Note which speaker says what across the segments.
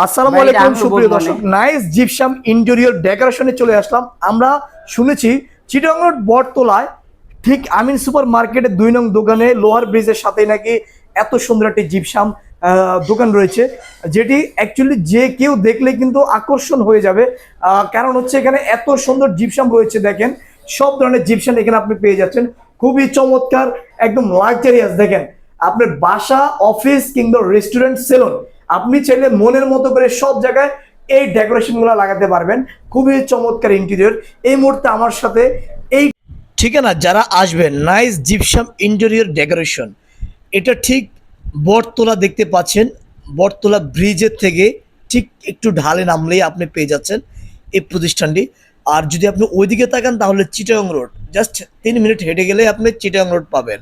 Speaker 1: আসসালামু আলাইকুম সুপ্রিয় দর্শক নাইস জিপসাম ইন্টেরিয়র ডেকোরেশনে চলে আসলাম। আমরা শুনেছি চিটাগং রোড বটতলায় ঠিক আমিন সুপার মার্কেটের দুই নং দোকানে লোহার ব্রিজের সাথে নাকি এত সুন্দর একটি জিপসাম দোকান রয়েছে যেটি অ্যাকচুয়ালি যে কেউ দেখলে কিন্তু আকর্ষণ হয়ে যাবে। আহ, কারণ হচ্ছে এখানে এত সুন্দর জিপসাম রয়েছে দেখেন সব ধরনের জিপসাম এখানে আপনি পেয়ে যাচ্ছেন। খুবই চমৎকার একদম লাক্সারিয়াস দেখেন আপনার বাসা অফিস কিংবা রেস্টুরেন্ট সেলুন আপনি চাইলে মনের মতো করে সব জায়গায় এই ডেকোরেশনগুলো লাগাতে পারবেন। খুবই চমৎকার ইন্টেরিয়র এই মুহূর্তে আমার সাথে এই ঠিকানা, যারা আসবেন নাইস জিপসাম ইন্টেরিয়র ডেকোরেশন এটা ঠিক বটতলা দেখতে পাচ্ছেন। বটতলা ব্রিজের থেকে ঠিক একটু ঢালে নামলেই আপনি পেয়ে যাচ্ছেন এই প্রতিষ্ঠানটি। আর যদি আপনি ওইদিকে তাকান, তাহলে চিটাগং রোড জাস্ট তিন মিনিট হেঁটে গেলে আপনি চিটাগং রোড পাবেন।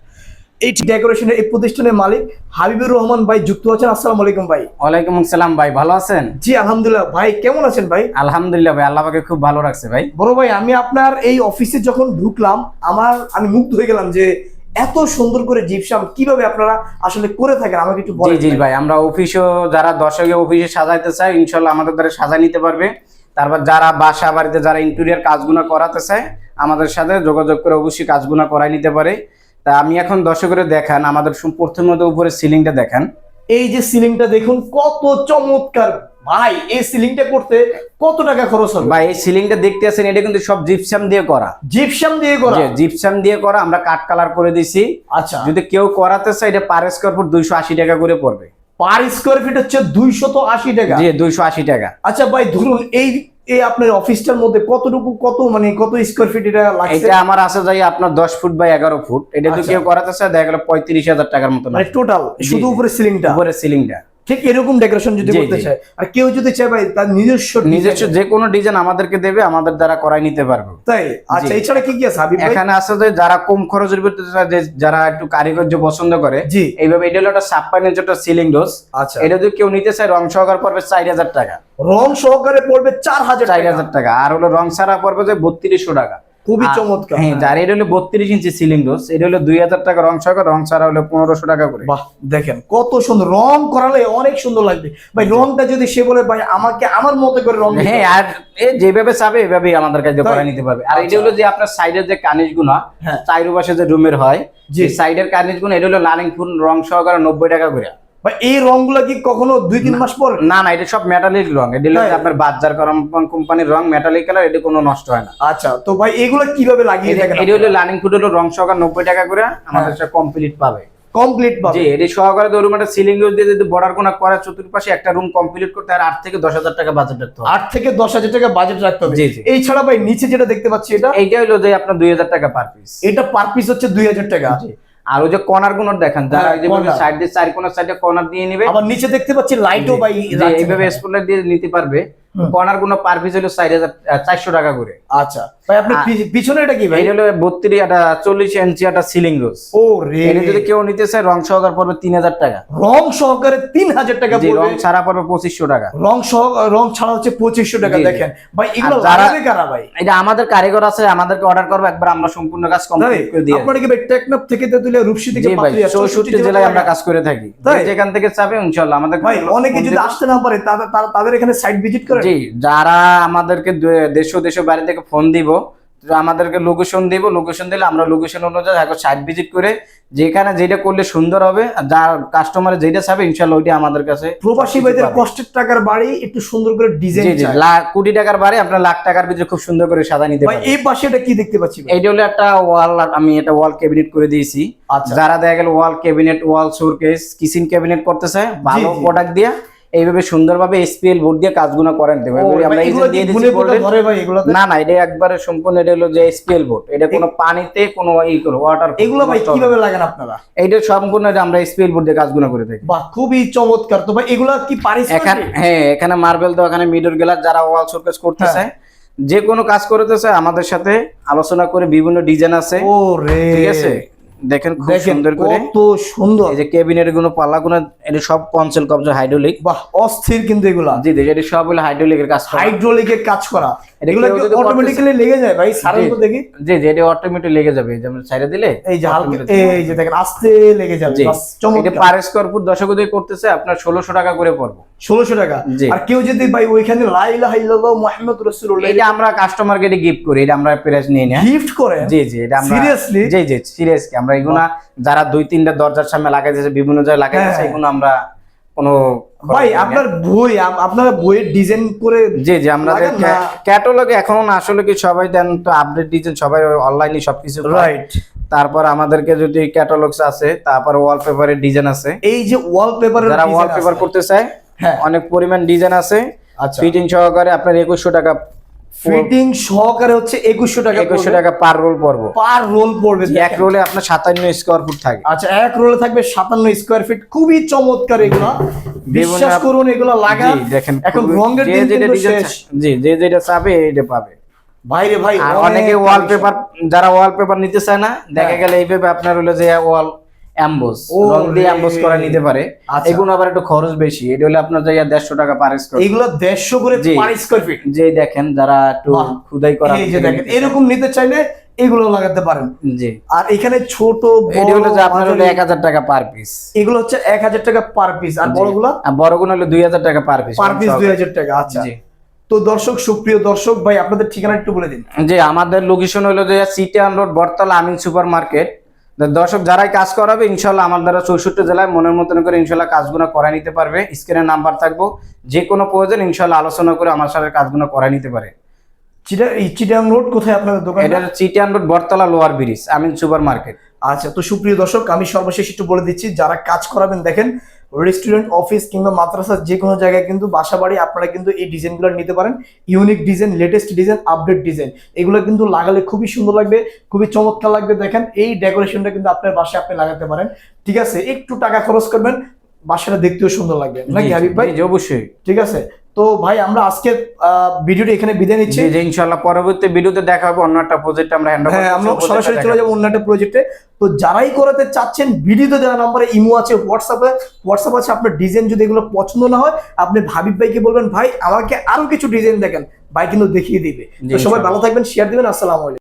Speaker 1: এই ডেকোরেশনের এই প্রতিষ্ঠানের মালিক হাবিবুর রহমান ভাই যুক্ত আছেন। আসসালামু আলাইকুম ভাই।
Speaker 2: ওয়ালাইকুম আসসালাম ভাই ভালো আছেন?
Speaker 1: জি আলহামদুলিল্লাহ। ভাই কেমন আছেন ভাই?
Speaker 2: আলহামদুলিল্লাহ ভাই আল্লাহ পাকে খুব ভালো রাখছে ভাই।
Speaker 1: বড় ভাই আমি আপনার এই অফিসে যখন ঢুকলাম আমার আমি মুগ্ধ হয়ে গেলাম যে এত সুন্দর করে জিপসাম কীভাবে আপনারা আসলে করে থাকেন আমাকে একটু
Speaker 2: জি
Speaker 1: বলেন
Speaker 2: জি ভাই। আমরা অফিসও যারা দর্শকে অফিসে সাজাইতে চায় ইনশাল্লাহ আমাদের দ্বারা সাজাই নিতে পারবে। তারপর যারা বাসা বাড়িতে যারা ইন্টেরিয়ার কাজগুলো করাতে চায় আমাদের সাথে যোগাযোগ করে অবশ্যই কাজগুলো করাই নিতে পারে। তা আমি এখন দর্শকের দেখান আমাদের প্রথমত উপরে সিলিংটা দেখান।
Speaker 1: এই যে সিলিংটা দেখুন কত চমৎকার। ভাই এই সিলিংটা করতে কত টাকা খরচ হবে?
Speaker 2: ভাই এই সিলিংটা দেখতে আছেন এটা কিন্তু সব জিপসাম দিয়ে করা।
Speaker 1: জিপসাম দিয়ে করা?
Speaker 2: জিপসাম দিয়ে করা আমরা কাঠ কালার করে দিছি।
Speaker 1: আচ্ছা।
Speaker 2: যদি কেউ করাতে চায় এটা পার স্কোয়ার ফুট দুইশো আশি টাকা করে পড়বে।
Speaker 1: পার স্কোয়ার ফিট হচ্ছে দুইশত আশি টাকা?
Speaker 2: জি দুইশো আশি টাকা।
Speaker 1: আচ্ছা ভাই ধরুন এই এই আপনার অফিসটার মধ্যে কতটুকু কত মানে কত স্কোয়ার ফিট এটা লাগছে?
Speaker 2: এটা আমার আছে যাই আপনার দশ ফুট বাই এগারো ফুট। এটা যদি
Speaker 1: আচ্ছা।
Speaker 2: কেউ করাতে চায় দেখা গেল পঁয়ত্রিশ হাজার টাকার মতো
Speaker 1: মানে টোটাল শুধু। উপরে সিলিংটা
Speaker 2: উপরে সিলিংটা
Speaker 1: ঠিক এরকম ডেকোরেশন যদি করতে চায়। আর কেউ যদি চায় ভাই তার নিজস্ব
Speaker 2: নিজস্ব যে কোনো ডিজাইন আমাদেরকে দেবে আমাদের দ্বারা করাই নিতে পারবে।
Speaker 1: তাই? আচ্ছা। এছাড়া কি কি আছে হাবিব ভাই?
Speaker 2: এখানে আছে যে যারা কম খরচের ভিতরে যে- যারা একটু কারিগর্য পছন্দ করে
Speaker 1: জি।
Speaker 2: এইভাবে এটা হলো একটা ছাপ্পান্ন একটা সিলিং ডোজ
Speaker 1: আচ্ছা।
Speaker 2: এটা যদি কেউ নিতে চায় রং সহকার পড়বে চার হাজার টাকা।
Speaker 1: রং সহকারে পড়বে চার হাজার
Speaker 2: চার
Speaker 1: টাকা।
Speaker 2: হাজার টাকা। আর হলো রং ছাড়া পড়বে যে বত্রিশশো টাকা।
Speaker 1: খুবই
Speaker 2: আর-
Speaker 1: চমৎকার।
Speaker 2: হ্যাঁ যার এটা হলো বত্রিশ ইঞ্চি সিলিং ডোজ এটা হলো দুই হাজার টাকা রং সহকার রং ছাড়া হলো পনেরোশো টাকা করে।
Speaker 1: বাহ দেখেন কত সুন্দর। রং করালে অনেক সুন্দর লাগবে। ভাই রংটা যদি সে বলে ভাই আমাকে আমার মতো করে রং
Speaker 2: হ্যাঁ আর যেভাবে চাবে এভাবেই আমাদের কাছে করে নিতে পারবে। আর এটা
Speaker 1: আচ্ছা।
Speaker 2: হলো যে আপনার সাইডের যে কানিজগুলো
Speaker 1: হ্যাঁ।
Speaker 2: চাইরু পাশে যে রুমের হয়। যে সাইডের কানিজগুলো এটা হলো লালিং ফুল রং সহকারে নব্বই টাকা করে।
Speaker 1: ভাই এই রংগুলো কি কখনো দুই তিন মাস পর?
Speaker 2: না না এটা সব মেটালিক রং। এটা হলো
Speaker 1: তাই?
Speaker 2: যে আপনার বাজার কোম্পানির রং মেটালিক কালার এটা কোনো নষ্ট হয় না।
Speaker 1: আচ্ছা তো ভাই এগুলো কীভাবে লাগিয়ে থাকেন
Speaker 2: এটা হলো লালিং ফুড হলো রং সহকার নব্বই টাকা করে আমাদের সাথে কমপ্লিট পাবে।
Speaker 1: কমপ্লিট
Speaker 2: জি
Speaker 1: পাবে
Speaker 2: এটা সহকারে ধরুন একটা সিলিং দিয়ে যদি বর্ডার কোনা করে চতুর্পাশে একটা রুম কমপ্লিট করতে আর আট থেকে দশ হাজার টাকা বাজেট রাখতে হবে।
Speaker 1: আট থেকে দশ হাজার টাকা বাজেট রাখতে হবে।
Speaker 2: জি, জি।
Speaker 1: এই ছাড়া ভাই নিচে যেটা দেখতে পাচ্ছি এটা
Speaker 2: এইটা হলো যে আপনার দুই হাজার টাকা পার পিস
Speaker 1: এটা পার পিস হচ্ছে দুই হাজার টাকা।
Speaker 2: আর ওই যে কর্নারগুলো দেখেন যারা
Speaker 1: হ্যাঁ,
Speaker 2: এই যে। সাইড দিয়ে চার সাইডে কর্নার দিয়ে নিবে।
Speaker 1: আবার নিচে দেখতে পাচ্ছি লাইটও ভাই
Speaker 2: এইভাবে স্পোলার দিয়ে নিতে পারবে। কর্নারগুলো পার পিস হলো চারশো টাকা করে।
Speaker 1: আচ্ছা। ভাই পিছনে এটা কি ভাই?
Speaker 2: হলো ইঞ্চি একটা সিলিং রোজ
Speaker 1: ও রে।
Speaker 2: এটা যদি কেউ নিতে চায় রং সহকার পড়বে তিন হাজার টাকা।
Speaker 1: রং সহকারে তিন হাজার টাকা
Speaker 2: জি রং ছাড়া পড়বে পঁচিশশো টাকা।
Speaker 1: রং সহ রং ছাড়া হচ্ছে পঁচিশশো টাকা
Speaker 2: জি, জি।
Speaker 1: দেখেন। ভাই এগুলো লাগাবে কারা ভাই?
Speaker 2: এটা আমাদের কারিগর আছে আমাদেরকে অর্ডার করবে একবার আমরা সম্পূর্ণ কাজ
Speaker 1: তাই
Speaker 2: কমপ্লিট করে দিয়ে
Speaker 1: আপনারা কি ভাই টেকনাফ থেকে তেতুলিয়া রূপসী থেকে পাতুলিয়া,
Speaker 2: চৌষট্টি
Speaker 1: জেলায়
Speaker 2: আমরা কাজ করে থাকি? যেখান থেকে চাবে ইনশাল্লাহ আমাদের
Speaker 1: ভাই অনেকে যদি আসতে না পারে তাদের এখানে সাইট ভিজিট করে?
Speaker 2: জি যারা আমাদেরকে দেশ ও দেশের বাইরে থেকে ফোন দিব আমাদেরকে লোকেশন দেবো লোকেশন দিলে আমরা লোকেশন অনুযায়ী এখন সাইট ভিজিট করে যেখানে যেটা করলে সুন্দর হবে যার কাস্টমার যেটা চাবে ইনশাল্লাহ ওইটা আমাদের কাছে
Speaker 1: প্রবাসী ভাইদের কষ্টের টাকার বাড়ি একটু সুন্দর করে ডিজাইন
Speaker 2: লাখ কোটি টাকার বাড়ি আপনার লাখ টাকার ভিতরে খুব সুন্দর করে সাদা নিতে
Speaker 1: ভাই
Speaker 2: পারবেন
Speaker 1: এই পাশে এটা কি দেখতে পাচ্ছি?
Speaker 2: এইটা হলো একটা ওয়াল আমি এটা ওয়াল ক্যাবিনেট করে দিয়েছি।
Speaker 1: আচ্ছা।
Speaker 2: যারা দেখা গেল wall cabinet wall showcase kitchen cabinet করতেছে ভালো প্রোডাক্ট দিয়ে। এইভাবে সুন্দরভাবে এসপিএল বোর্ড দিয়ে কাজগুলো করেন।
Speaker 1: এগুলোতে?
Speaker 2: না না এটা একবারে সম্পূর্ণ এটা হলো যে এসপিএল বোর্ড এটা কোনো পানিতে কোনো ই করো ওয়াটার
Speaker 1: এগুলো ভাই কীভাবে লাগান আপনারা?
Speaker 2: এইটা সম্পূর্ণ এটা আমরা এসপিএল বোর্ড দিয়ে কাজগুলো করে থাকি।
Speaker 1: বাহ খুবই চমৎকার। তো ভাই এগুলা কি পারিস
Speaker 2: এখানে হ্যাঁ এখানে মার্বেল তো এখানে মিডল গ্লাস যারা ওয়াল শোরকেস করতেছে
Speaker 1: হ্যাঁ।
Speaker 2: যে কোনো কাজ করতেছে আমাদের সাথে আলোচনা করে বিভিন্ন ডিজাইন আছে। ঠিক আছে? দেখেন খুব সুন্দর করে।
Speaker 1: কত সুন্দর।
Speaker 2: এই যে ক্যাবিনেটগুলো পাল্লা গুলো এটা সব কনসেল কবজা হাইড্রোলিক
Speaker 1: বাহ অস্থির কিন্তু এগুলা।
Speaker 2: জি জি এটা সব হলো হাইড্রোলিকের কাজ করা।
Speaker 1: হাইড্রোলিকের কাজ করা। এগুলো
Speaker 2: কেউ যদি করতে-
Speaker 1: অটোমেটিক্যালি লেগে যায় ভাই? সারেন তো দেখি
Speaker 2: জি জি এটা অটোমেটিক লেগে যাবে। যেমন ছাইড়ে দিলে
Speaker 1: এই যে এই যে দেখেন আস্তে লেগে যাবে
Speaker 2: এটা পার স্কোয়ার ফুট দশক করতেছে আপনার ষোলোশো টাকা করে পড়ব।
Speaker 1: টাকা? আর কেউ যদি ভাই ওইখানে
Speaker 2: এটা আমরা কাস্টমারকে গিফট করি এটা আমরা প্রাইস নিই না।
Speaker 1: গিফট
Speaker 2: জি জি এটা আমরা
Speaker 1: Seriously?
Speaker 2: জি জি সিরিয়াসলি আমরা এগুলা যারা দুই তিনটা দরজার সামনে লাগাইতেছে বিভিন্ন জায়গায় লাগাইতেছে
Speaker 1: হ্যাঁ।
Speaker 2: এগুলো আমরা কোনো
Speaker 1: ভাই আপনার বই আপনার বইয়ের ডিজাইন করে
Speaker 2: জি জি আমাদের ক্যাটালগে এখন আসলে কি সবাই দেন তো আপডেট ডিজাইন সবাই অনলাইনে সবকিছু
Speaker 1: রাইট
Speaker 2: তারপর আমাদেরকে যদি ক্যাটালগস আছে তারপর ওয়ালপেপারের ডিজাইন আছে।
Speaker 1: এই যে ওয়ালপেপারের
Speaker 2: যারা ওয়ালপেপার করতে চায়
Speaker 1: হ্যাঁ।
Speaker 2: অনেক পরিমাণ ডিজাইন আছে।
Speaker 1: আচ্ছা।
Speaker 2: ফিটিং সহকারে আপনার একুশশো টাকা
Speaker 1: ফিটিং সহকারে হচ্ছে একুশশো টাকা
Speaker 2: একুশশো টাকা পার রোল পড়ব।
Speaker 1: পার রোল পড়বে।
Speaker 2: এক রোলে আপনার সাতান্ন স্কোয়ার ফুট থাকে।
Speaker 1: আচ্ছা এক রোলে থাকবে সাতান্ন স্কোয়ার ফিট খুবই চমৎকার এগুলো। বিশ্বাস করুন এগুলো লাগান
Speaker 2: দেখেন
Speaker 1: এখন রঙের দিন কিন্তু শেষ।
Speaker 2: জি যে যেটা চাবে এটা পাবে।
Speaker 1: ভাইরে ভাই
Speaker 2: আর
Speaker 1: অনেকে।
Speaker 2: ওয়ালপেপার যারা ওয়ালপেপার নিতে চায় না দেখা
Speaker 1: হ্যাঁ।
Speaker 2: গেলে এইভাবে আপনার হলো যে ওয়াল অ্যাম্বোস রং দিয়ে অ্যাম্বোস করা নিতে পারে।
Speaker 1: আচ্ছা।
Speaker 2: এগুলো আবার একটু খরচ বেশি। এটা হলে আপনার জায়গা দেড়শো টাকা পার স্কোয়ার
Speaker 1: এইগুলো দেড়শো করে পার স্কোয়ার ফিট
Speaker 2: যে দেখেন যারা একটু খুদাই করা
Speaker 1: এই যে দেখেন এরকম নিতে চাইলে এগুলো লাগাতে পারেন।
Speaker 2: জি।
Speaker 1: আর এখানে ছোট
Speaker 2: এটা হলো যে আপনার হলো
Speaker 1: মাঝারি,
Speaker 2: এক হাজার টাকা পার পিস
Speaker 1: এগুলো হচ্ছে এক হাজার টাকা পার পিস আর বড়গুলো?
Speaker 2: আর বড়গুলো হলো দুই হাজার টাকা পার পিস
Speaker 1: পার পিস দুই হাজার টাকা আচ্ছা। তো দর্শক সুপ্রিয় দর্শক ভাই আপনাদের ঠিকানা একটু বলে দিন।
Speaker 2: যে আমাদের লোকেশন হলো যে সিটিয়ান road Battala Amin super market দর্শক যারাই কাজ করাবে ইনশাল্লাহ আমার দ্বারা চৌষট্টি জেলায় মনের মতন করে ইনশাল্লাহ কাজগুলো করাই নিতে পারবে। স্ক্রিনে নাম্বার থাকব। যে কোনো প্রয়োজন ইনশাল্লাহ আলোচনা করে আমার সাথে কাজগুলো করাই নিতে পারে।
Speaker 1: আমি চিটাং রোড কোথায় আপনাদের দোকান
Speaker 2: এটা road Battala lower bridge Amin super market.
Speaker 1: আচ্ছা তো সুপ্রিয় দর্শক আমি সর্বশেষ একটু বলে দিচ্ছি যারা কাজ করাবেন দেখেন রেস্টুরেন্ট অফিস কিংবা মাদ্রাসা যে কোনো জায়গায় কিন্তু বাসা বাড়ি আপনারা কিন্তু এই ডিজাইনগুলো নিতে পারেন। Unique design latest design update design এগুলো কিন্তু লাগালে খুবই সুন্দর লাগবে খুবই চমৎকার লাগবে। দেখেন এই ডেকোরেশনটা কিন্তু আপনার বাসায় আপনি লাগাতে পারেন। ঠিক আছে একটু টাকা খরচ করবেন বাসাটা দেখতেও সুন্দর লাগবে। নাকি হাবিব ভাই?
Speaker 2: অবশ্যই।
Speaker 1: ঠিক আছে তো ভাই আমরা আজকে ভিডিওটি এখানে বিদায় নিচ্ছি।
Speaker 2: যে ইনশাআল্লাহ ইনশাল্লাহ পরবর্তী ভিডিওতে দেখা হবে অন্য একটা প্রজেক্ট আমরা হ্যান্ড
Speaker 1: হ্যাঁ আমরা সরাসরি চলে যাব অন্য একটা প্রজেক্টে তো যারাই করাতে চাচ্ছেন ভিডিওতে দেওয়া নম্বরে ইমো আছে হোয়াটসঅ্যাপে হোয়াটসঅ্যাপ আছে আপনার ডিজাইন যদি এগুলো পছন্দ না হয় আপনি ভাবিব ভাইকে বলবেন ভাই আমাকে আরও কিছু ডিজাইন দেখেন। ভাই কিন্তু দেখিয়ে দিবে। সবাই ভালো থাকবেন শেয়ার দিবেন আসসালামু আলাইকুম।